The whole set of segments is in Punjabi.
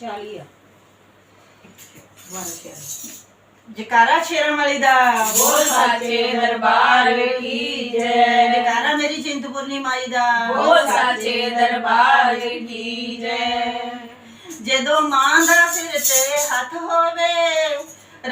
46 ਆ। ਜਕਾਰਾ ਸ਼ੇਰਾਂ ਵਾਲੀ ਦਾ ਬੋਲ ਸਾਚੇ ਦਰਬਾਰ ਕੀ ਜੈ। ਜਕਾਰਾ ਮੇਰੀ ਚਿੰਤਪੁਰਨੀ ਮਾਈ ਦਾ ਬੋਲ ਸਾਚੇ ਦਰਬਾਰ ਕੀ ਜੈ। ਜਦੋਂ ਮਾਂ ਦਾ ਸਿਰ ਤੇ ਹੱਥ ਹੋਵੇ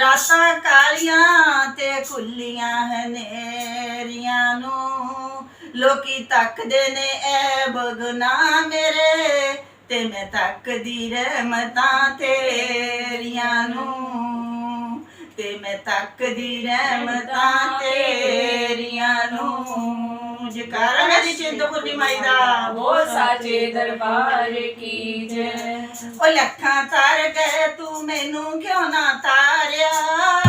ਰਾਤਾਂ ਕਾਲੀਆਂ ਤੇ ਖੁੱਲੀਆਂ ਹਨੇਰੀਆਂ ਨੂੰ। ਲੋਕੀ ਤੱਕਦੇ ਨੇ ਐ ਬਗਨਾ ਮੇਰੇ। ਤੇ ਮੈਂ ਤੱਕਦੀ ਰਹਿਮਤਾਂ ਤੇਰੀਆਂ ਨੂੰ, ਤੇ ਮੈਂ ਤੱਕਦੀ ਰਹਿਮਤਾਂ ਤੇਰੀਆਂ ਨੂੰ। ਜਕਾਰਾ ਮੇਰੀ ਚਿੰਤਪੁਰਨੀ ਮਾਈ ਦਾ ਬੋਲ ਸਾਚੇ ਦਰਬਾਰ ਕੀ ਜੈ। ਉਹ ਲੱਖਾਂ ਤਾਰ ਗਏ ਤੂੰ ਮੈਨੂੰ ਕਿਉਂ ਨਾ ਤਾਰਿਆ?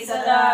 Jesus.